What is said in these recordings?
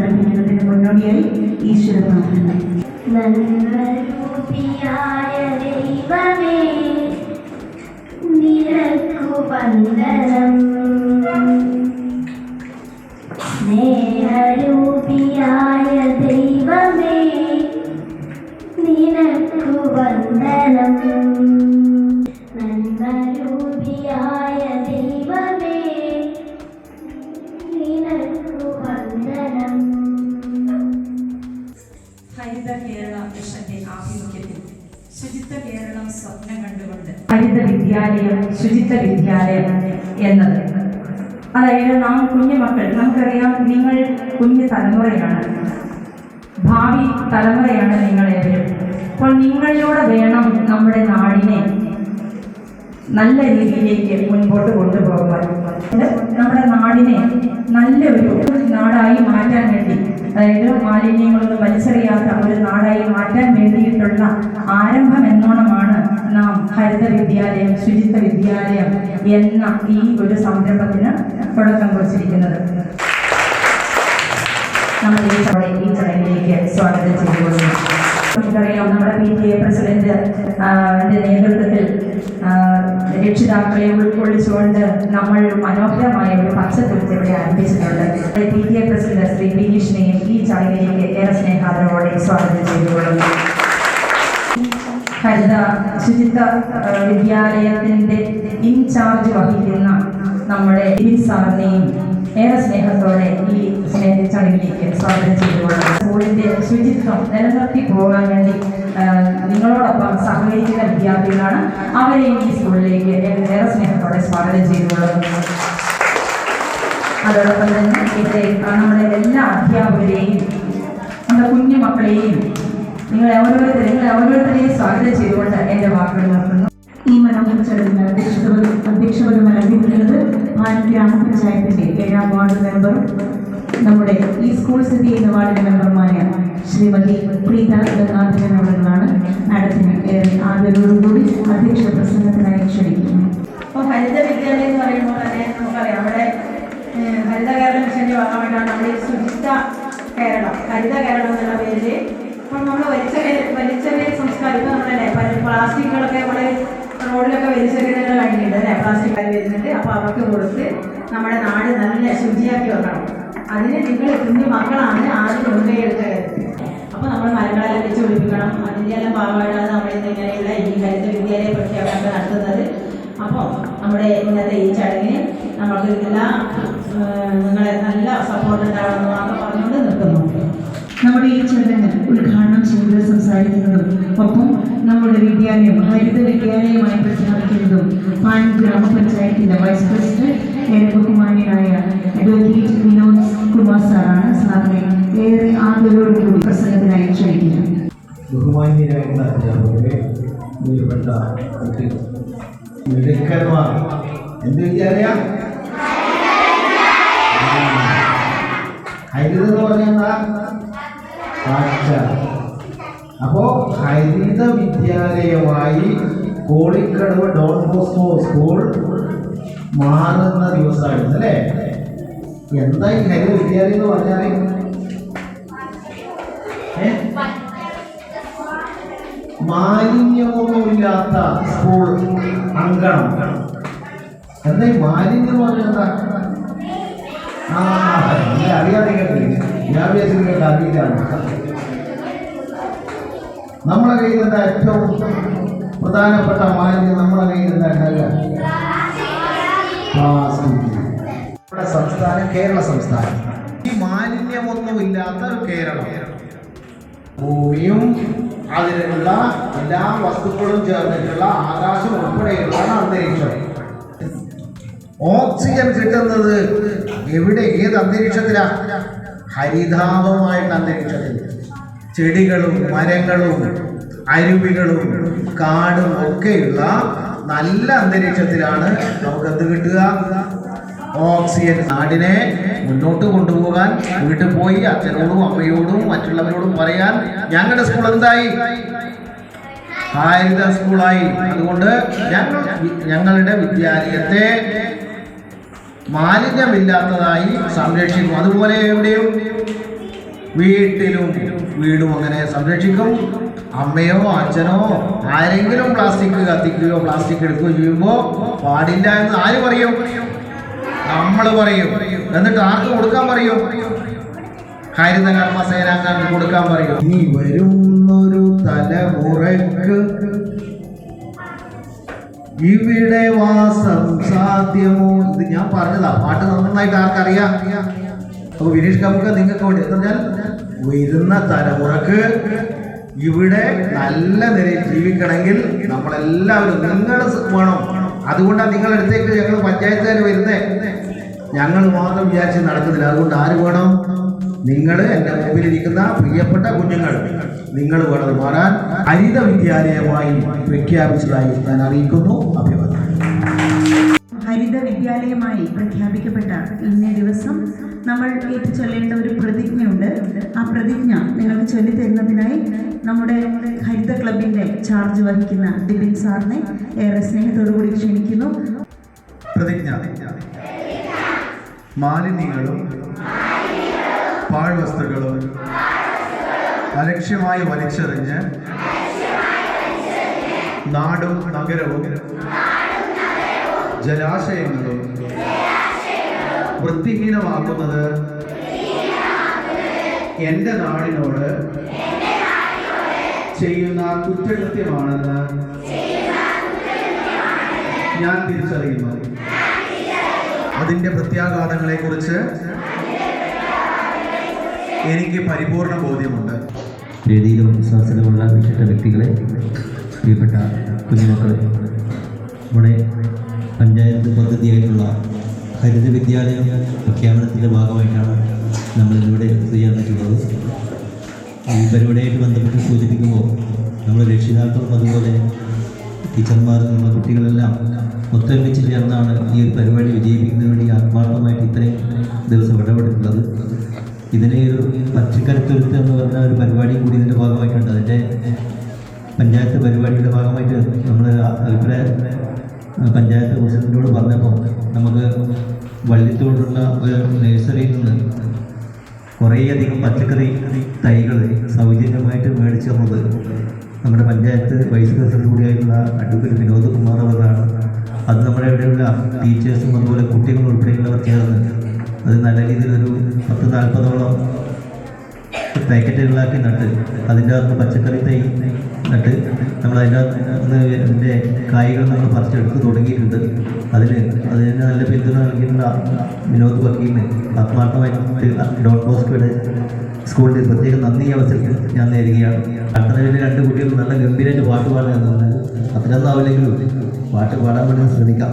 ആരംഭിക്കുന്നതിന് മുന്നോടിയായി ഈശ്വര പ്രാർത്ഥന നന്മരൂപിയായ ദൈവമേ നിനക്കു വന്ദനം. സ്നേഹരൂപിയായ ദൈവമേ നിനക്കു വന്ദനം. ഹരിത കേരള മിഷന്റെ ആഭിമുഖ്യത്തിൽ ശുചിത്വ കേരളം സ്വപ്നം കണ്ടുകൊണ്ട് ഹരിത വിദ്യാലയം ശുചിത്വ വിദ്യാലയം എന്നത്. അതായത് നാം കുഞ്ഞു മക്കൾ നമുക്കറിയാം നിങ്ങൾ കുഞ്ഞു തലമുറയാണ്. ഭാവി തലമുറയാണ് നിങ്ങളേവരും. അപ്പോൾ നിങ്ങളിലൂടെ വേണം നമ്മുടെ നാടിനെ നല്ല രീതിയിലേക്ക് മുൻപോട്ട് കൊണ്ടുപോകാൻ. നമ്മുടെ നാടിനെ നല്ലൊരു നാടായി മാറ്റാൻ വേണ്ടി അതായത് മാലിന്യങ്ങളൊന്നും വലിച്ചെറിയാത്ത ഒരു നാടായി മാറ്റാൻ വേണ്ടിയിട്ടുള്ള ആരംഭം എന്നോണമാണ് നാം ഹരിത വിദ്യാലയം ശുചിത്വ വിദ്യാലയം എന്ന ഈ ഒരു സംരംഭത്തിന് തുടക്കം കുറിച്ചിരിക്കുന്നത്. ഈ ചട ഈ ചടങ്ങിലേക്ക് സ്വാഗതം നമുക്കറിയാം നമ്മുടെ പി ടി എ പ്രസിഡന്റ് നേതൃത്വത്തിൽ രക്ഷിതാക്കളെ ഉൾക്കൊള്ളിച്ചുകൊണ്ട് നമ്മൾ മനോഹരമായ ഒരു പച്ചത്തുരുത്ത് ഇവിടെ ആരംഭിച്ചിട്ടുണ്ട്. P T A president Shri ബിനീഷിനെയും ചടങ്ങിലേക്ക് ഏറെ സ്നേഹാദരവോടെ സ്വാഗതം ചെയ്തുകൊള്ളുന്നു. ഹരിത ശുചിത്വ വിദ്യാലയത്തിന്റെ ഇൻചാർജ് വഹിക്കുന്ന നമ്മുടെ സാറിനെയും ഏറെ സ്നേഹത്തോടെ ഈ സ്നേഹ ചടങ്ങിലേക്ക് സ്വാഗതം ചെയ്തുകൊള്ളുന്നു. സ്കൂളിന്റെ ശുചിത്വം നിലനിർത്തി പോകാൻ വേണ്ടി നിങ്ങളോടൊപ്പം സഹകരിക്കുന്ന വിദ്യാർത്ഥികളാണ് അവരെയും ഈ സ്കൂളിലേക്ക് ഏറെ സ്നേഹത്തോടെ സ്വാഗതം ചെയ്തുകൊള്ളുന്നു. അതോടൊപ്പം തന്നെ ഇവിടെ നമ്മുടെ എല്ലാ അധ്യാപകരെയും നമ്മുടെ കുഞ്ഞു മക്കളെയും നിങ്ങളെ ഓരോരുത്തരെ നിങ്ങളെ ഓരോരുത്തരെയും സ്വാഗതം ചെയ്തുകൊണ്ട് എന്റെ വാക്കുകൾ നിർത്തുന്നു ഈ മനോഹര ചടങ്ങിന് അധ്യക്ഷപദം അലങ്കരിക്കുന്നത് മാനം ഗ്രാമപഞ്ചായത്തിന്റെ ഏഴാം വാർഡ് മെമ്പർ നമ്മുടെ ഈ സ്കൂൾ സ്ഥിതി ചെയ്യുന്ന വാർഡ് മെമ്പർമാരായ ശ്രീമതി പ്രീത ഗംഗാധരനോടുകളാണ് നടത്തിന് ആദരവോടുകൂടി അധ്യക്ഷ പ്രസംഗത്തിനായി ക്ഷണിക്കുന്നു. അപ്പോൾ ഹരിത വിദ്യാലയം എന്ന് പറയുമ്പോൾ തന്നെ നമുക്കറിയാം അവിടെ ഹരിത കേരള മിഷന്റെ ഭാഗമായിട്ടാണ് നമ്മുടെ ശുചിത്വ കേരളം ഹരിത കേരളം എന്നുള്ള പേരിൽ ഇപ്പം നമ്മൾ വലിച്ച വലിച്ചെറിയ സംസ്കാരം. നമ്മളല്ലേ പ്ലാസ്റ്റിക്കുകളൊക്കെ നമ്മുടെ റോഡിലൊക്കെ വലിച്ചെറിയുന്നത് കഴിഞ്ഞിട്ടുണ്ട് അല്ലേ പ്ലാസ്റ്റിക് കാര്യം വരുന്നുണ്ട്. അപ്പോൾ അവർക്ക് കൊടുത്ത് നമ്മുടെ നാട് നല്ല ശുചിയാക്കി വെക്കണം. അതിന് നിങ്ങൾ കുഞ്ഞു മക്കളാണ് ആദ്യം മുൻകൈ അപ്പോൾ നമ്മൾ മരങ്ങളെല്ലാം വെച്ച് പിടിപ്പിക്കണം. അതിന്റെ എല്ലാം ഭാഗമായിട്ടാണ് നമ്മൾ ഇങ്ങനെയുള്ള ഈ ഹരിത വിദ്യാലയ പ്രഖ്യാപനമൊക്കെ നടത്തുന്നത്. അപ്പോൾ നമ്മുടെ ഇന്നത്തെ ഈ ചടങ്ങിന് നമുക്ക് എല്ലാ നിങ്ങളെ നല്ല സപ്പോർട്ട് ഉണ്ടാവണമെന്ന് മാത്രം പറഞ്ഞുകൊണ്ട് നിർത്തുന്നു. നമ്മുടെ ഈ ചടങ്ങ് ഉദ്ഘാടനം ചെയ്ത് സംസാരിക്കുന്നതും ഒപ്പം നമ്മുടെ വിദ്യാലയം ഹരിത വിദ്യാലയമായി പ്രഖ്യാപിക്കുന്നതും പാൻ ഗ്രാമപഞ്ചായത്തിന്റെ വൈസ് പ്രസിഡന്റ് ബഹുമാനിയായ അഡ്വക്കേറ്റ് വിനോദ് കുമാർ സാറാണ് സാറിനെ ഏറെ ആദരവോടുകൂടി പ്രസംഗത്തിനായി ക്ഷണിക്കുന്നത്. ബഹുമാന്യരായിട്ടുള്ള അധ്യാപകരെ എന്ത് വിദ്യാലയ ഹരിത എന്ന് പറഞ്ഞാൽ കാഴ്ച അപ്പോ വിദ്യാലയമായി കോളിക്കടവ് ഡോൺ ബോസ്കോ സ്കൂൾ മാറുന്ന ദിവസമായിരുന്നു അല്ലേ? എന്താ ഈ ഹരിത വിദ്യാലയം എന്ന് പറഞ്ഞാൽ മാലിന്യമൊന്നുമില്ലാത്ത സ്കൂൾ അങ്കണം. എന്താ മാലിന്യം പറഞ്ഞാൽ എന്താ? നമ്മളെ കയ്യിൽ എന്താ ഏറ്റവും പ്രധാനപ്പെട്ട മാലിന്യം നമ്മളെ കയ്യിൽ എന്താ നമ്മുടെ സംസ്ഥാനം കേരള സംസ്ഥാനം. ഈ മാലിന്യമൊന്നുമില്ലാത്ത ഒരു കേരളം. ഭൂമിയും അതിലുള്ള എല്ലാ വസ്തുക്കളും ചേർന്നിട്ടുള്ള ആകാശം ഉൾപ്പെടെയുള്ളതാണ് അന്തരീക്ഷം. ഓക്സിജൻ കിട്ടുന്നത് എവിടെ? ഏത് അന്തരീക്ഷത്തിലാ? ഹരിതാപമായിട്ട് അന്തരീക്ഷത്തിൽ. ചെടികളും മരങ്ങളും അരുവികളും കാടും ഒക്കെയുള്ള നല്ല അന്തരീക്ഷത്തിലാണ് നമുക്ക് എന്ത് കിട്ടുക? ഓക്സിജൻ. നാടിനെ മുന്നോട്ട് കൊണ്ടുപോകാൻ വീട്ടിൽ പോയി അച്ഛനോടും അമ്മയോടും മറ്റുള്ളവരോടും പറയാൻ ഞങ്ങളുടെ സ്കൂൾ എന്തായി? ഹരിത സ്കൂളായി. അതുകൊണ്ട് ഞങ്ങളുടെ വിദ്യാലയത്തെ മാലിന്യമില്ലാത്തതായി സംരക്ഷിക്കും. അതുപോലെ എവിടെയും? വീട്ടിലും. വീടും അങ്ങനെ സംരക്ഷിക്കും. അമ്മയോ അച്ഛനോ ആരെങ്കിലും പ്ലാസ്റ്റിക് കത്തിക്കുകയോ പ്ലാസ്റ്റിക് എടുക്കുകയോ ചെയ്യുമ്പോൾ പാടില്ല എന്ന് ആര് പറയും? നമ്മൾ പറയും. എന്നിട്ട് ആർക്ക് കൊടുക്കാൻ പറയും? ഹരിത കർമ്മസേനാംഗങ്ങൾക്ക് കൊടുക്കാൻ പറയും. ഇനി വരുന്നൊരു തലമുറയ്ക്ക് ഇവിടെ വാസം സാധ്യമോ ഇത് ഞാൻ പറഞ്ഞതാ പാട്ട് നന്നായിട്ട് ആർക്കറിയാം? അപ്പൊ വിനീഷ് കമുക്ക് നിങ്ങൾക്ക് വേണ്ടി എന്ന് പറഞ്ഞാൽ വരുന്ന തലമുറയ്ക്ക് ഇവിടെ നല്ല നിലയിൽ ജീവിക്കണമെങ്കിൽ നമ്മളെല്ലാവരും നിങ്ങൾ വേണം. അതുകൊണ്ടാണ് നിങ്ങളുടെ അടുത്തേക്ക് ഞങ്ങൾ പഞ്ചായത്തുകാർ വരുന്നേ. ഞങ്ങൾ മാത്രം വിചാരിച്ച് നടക്കുന്നില്ല. അതുകൊണ്ട് ആര് വേണം? നിങ്ങൾ എന്റെ മുമ്പിലിരിക്കുന്ന പ്രിയപ്പെട്ട കുഞ്ഞുങ്ങൾ. നിങ്ങൾ വേണം മാറാൻ ഹരിത വിദ്യാലയമായി പ്രഖ്യാപിച്ചതായി ഞാൻ അറിയിക്കുന്നു. അഭിവാദ്യം. ഹരിത വിദ്യാലയമായി പ്രഖ്യാപിക്കപ്പെട്ട ഇന്നേ ദിവസം നമ്മൾ ഏറ്റു ചൊല്ലേണ്ട ഒരു പ്രതിജ്ഞയുണ്ട്. ആ പ്രതിജ്ഞ നിങ്ങൾക്ക് ചൊല്ലിത്തരുന്നതിനായി നമ്മുടെ ഹരിത ക്ലബിന്റെ ചാർജ് വഹിക്കുന്ന ദിബിൻ സാറിനെ ഏറെ സ്നേഹത്തോടു കൂടി ക്ഷണിക്കുന്നു. പ്രതിജ്ഞ. മാലിന്യങ്ങളും പാഴ്വസ്തുക്കളും അലക്ഷ്യമായി വലിച്ചെറിഞ്ഞ് നാടും നഗരവും ജലാശയങ്ങളും വൃത്തിഹീനമാക്കുന്നത് എന്റെ നാടിനോട് ചെയ്യുന്ന കുറ്റകൃത്യമാണെന്ന് ഞാൻ തിരിച്ചറിയുന്നു. അതിന്റെ പ്രത്യാഘാതങ്ങളെക്കുറിച്ച് എനിക്ക് പരിപൂർണ ബോധ്യമുണ്ട്. വേദിയിലും വിശ്വാസത്തിലുമുള്ള വിശിഷ്ട വ്യക്തികളെ പ്രിയപ്പെട്ട കുഞ്ഞുമക്കളെ നമ്മുടെ പഞ്ചായത്ത് പദ്ധതിയായിട്ടുള്ള ഹരിത വിദ്യാലയം പ്രഖ്യാപനത്തിന്റെ ഭാഗമായിട്ടാണ് നമ്മൾ ചെയ്യാൻ പറ്റുന്നത്. ഈ പരിപാടിയായിട്ട് ബന്ധപ്പെട്ട് സൂചിപ്പിക്കുമ്പോൾ നമ്മൾ രക്ഷിതാക്കളും അതുപോലെ ടീച്ചർമാർ നമ്മുടെ കുട്ടികളെല്ലാം ഒത്തൊരുമിച്ച് ചേർന്നാണ് ഈ ഒരു പരിപാടി വിജയിപ്പിക്കുന്നതിന് വേണ്ടി ആത്മാർത്ഥമായിട്ട് ഇത്രയും ദിവസം ഇടപെട്ടിട്ടുള്ളത്. ഇതിനെ ഒരു പച്ചക്കരത്തുരുത്ത് എന്ന് പറഞ്ഞ ഒരു പരിപാടി കൂടി ഇതിന്റെ ഭാഗമായിട്ടുണ്ട്. അതിന്റെ പഞ്ചായത്ത് പരിപാടിയുടെ ഭാഗമായിട്ട് നമ്മൾ അഭിപ്രായ പഞ്ചായത്ത് പ്രസിഡന്റിനോട് പറഞ്ഞപ്പോൾ നമുക്ക് വള്ളിത്തോടുള്ള ഒരു നഴ്സറിയിൽ നിന്ന് കുറേയധികം പച്ചക്കറി തൈകൾ സൗജന്യമായിട്ട് മേടിച്ചു തന്നത് നമ്മുടെ പഞ്ചായത്ത് വൈസ് പ്രസിഡന്റ് കൂടിയായിട്ടുള്ള അഡ്വക്കേറ്റ് വിനോദ് കുമാർ അവരാണ്. അത് നമ്മുടെ ഇവിടെയുള്ള ടീച്ചേഴ്സും അതുപോലെ കുട്ടികളും ഉൾപ്പെടെയുള്ളവർ ചേർന്ന് അത് നല്ല രീതിയിൽ ഒരു പത്ത് നാൽപ്പതോളം പാക്കറ്റുകളാക്കി നട്ട് അതിന്റെ അകത്ത് പച്ചക്കറി തൈ നട്ട് നമ്മൾ അതിന്റെ അകത്ത് അതിന്റെ കായ്കൾ നമ്മൾ പറിച്ചെടുത്ത് തുടങ്ങിയിട്ടുണ്ട്. അതിന് അതിന് നല്ല പിന്തുണ നൽകിയിട്ടുള്ള വിനോദ് വക്കീലിന് ആത്മാർത്ഥമായിട്ട് ഡോൺ ബോസ്കോയുടെ സ്കൂളിന്റെ പ്രത്യേകം നന്ദി അവസരത്തിൽ ഞാൻ നേരുകയാണ്. കട്ടനയിലെ രണ്ട് കുട്ടികൾ നല്ല ഗംഭീരമായിട്ട് പാട്ട് പാടുക എന്നുള്ളത് അത്രയൊന്നും ആവില്ലെങ്കിലും പാട്ട് പാടാൻ വേണ്ടി ശ്രമിക്കാം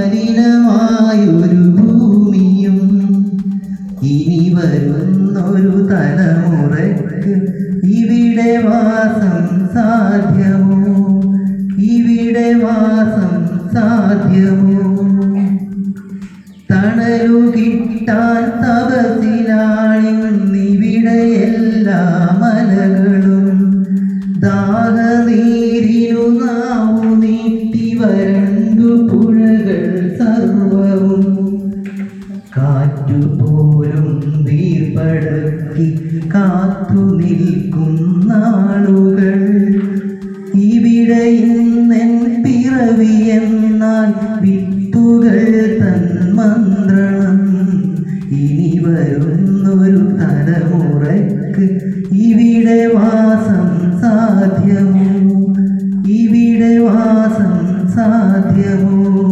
അതിമലിനമായൊരു ഭൂമിയും ഇനി വരുന്നൊരു തലമുറയ്ക്ക് ഇവിടെ വാസം സാധ്യമോ? ഇവിടെ വാസം സാധ്യമോ? തണലു കിട്ടാൻ തപസിലാണിന്നിവിടെ എല്ലാ മലകളും ദാഹനീരിനു നാവു സാധ്യമോ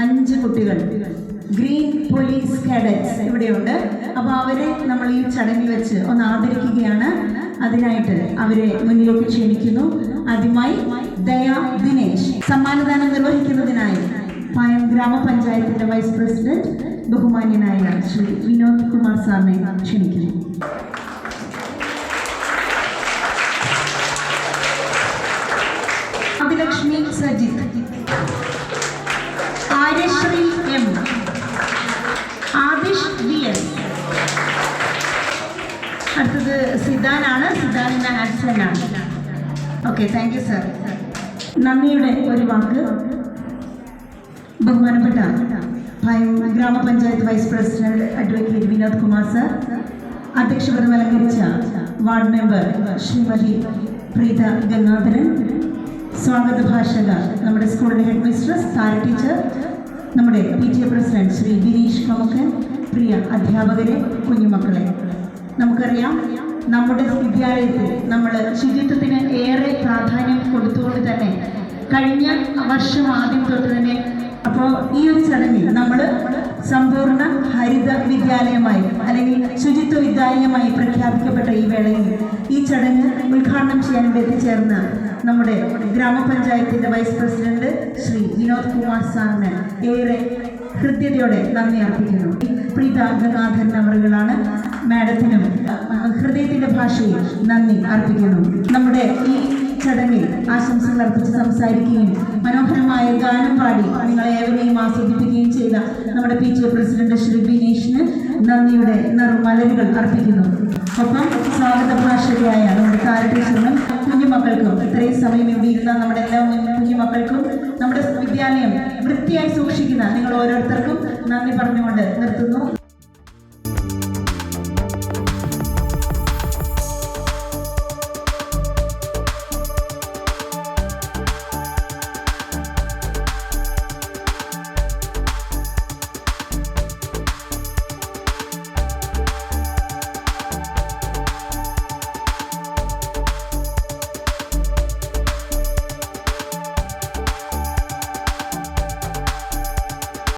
അഞ്ച് കുട്ടികൾ. ഗ്രീൻ പോലീസ് കാഡറ്റ്സ് ഇവിടെയുണ്ട്. അപ്പോൾ അവരെ നമ്മൾ ഈ ചടങ്ങിൽ വെച്ച് ഒന്ന് ആദരിക്കുകയാണ്. അതിനായിട്ട് അവരെ മുന്നിലേക്ക് ക്ഷണിക്കുന്നു. ആദ്യമായി ദയാ ദിനേശ്. സമ്മാനദാനം നിർവഹിക്കുന്നതിനായി പായം ഗ്രാമപഞ്ചായത്തിന്റെ വൈസ് പ്രസിഡന്റ് ബഹുമാന്യനായ ശ്രീ വിനോദ് കുമാർ സാറിനെ ക്ഷണിക്കുന്നു. Aryasree M. Aadish V S അടുത്തത് സിദാനാണ്. സിദാനിന് ആക്സൻ ആണ് ഓക്കെ താങ്ക് യു സർ നന്ദിയുടെ ഒരു വാക്ക്. ബഹുമാനപ്പെട്ട grama panchayat vice president advocate Vinod Kumar sir അധ്യക്ഷപദം അലങ്കരിച്ച വാർഡ് മെമ്പർ ശ്രീമതി പ്രീത ഗംഗാധരൻ സ്വാഗത ഭാഷക നമ്മുടെ സ്കൂളിലെ ഹെഡ് മിസ്ട്രസ് താര ടീച്ചർ നമ്മുടെ P T A president Shri Girish Kamukkan പ്രിയ അധ്യാപകരെ കുഞ്ഞുമക്കളെ. നമുക്കറിയാം നമ്മുടെ വിദ്യാലയത്തിൽ നമ്മൾ ശുചിത്വത്തിന് ഏറെ പ്രാധാന്യം കൊടുത്തുകൊണ്ട് തന്നെ കഴിഞ്ഞ വർഷം ആദ്യം തൊട്ട് തന്നെ അപ്പോൾ ഈ ഒരു ചടങ്ങിൽ നമ്മൾ സമ്പൂർണ ഹരിത വിദ്യാലയമായി അല്ലെങ്കിൽ ശുചിത്വ വിദ്യാലയമായി പ്രഖ്യാപിക്കപ്പെട്ട ഈ വേളയിൽ ഈ ചടങ്ങ് ഉദ്ഘാടനം ചെയ്യാൻ എത്തിച്ചേർന്ന നമ്മുടെ ഗ്രാമപഞ്ചായത്തിന്റെ വൈസ് പ്രസിഡന്റ് ശ്രീ വിനോദ് കുമാർ സാറിന് ഏറെ ഹൃദ്യതയോടെ നന്ദി അർപ്പിക്കുന്നു. പ്രീത ഗംഗാധരൻ അവറുകളാണ് മാഡത്തിനും ഹൃദയത്തിന്റെ ഭാഷയിൽ നന്ദി അർപ്പിക്കുന്നു. നമ്മുടെ ഈ ചടങ്ങിൽ ആശംസകൾ അർപ്പിച്ച് സംസാരിക്കുകയും മനോഹരമായ ഗാനം പാടി നിങ്ങളെ ഏവരെയും ആസ്വദിപ്പിക്കുകയും ചെയ്ത നമ്മുടെ പി എ പ്രസിഡന്റ് ശ്രീ ബിനീഷിന് നന്ദിയുടെ നറുമലരുകൾ അർപ്പിക്കുന്നു. ഒപ്പം സ്വാഗത ഭാഷകയായ നമ്മുടെ താര ടീച്ചറിനും കുഞ്ഞുമക്കൾക്കും ഇത്രയും സമയം ഇവിടെ ഇരുന്ന നമ്മുടെ എല്ലാ കുഞ്ഞുമക്കൾക്കും നമ്മുടെ വിദ്യാലയം വൃത്തിയായി സൂക്ഷിക്കുന്ന നിങ്ങൾ ഓരോരുത്തർക്കും നന്ദി പറഞ്ഞുകൊണ്ട് നിർത്തുന്നു.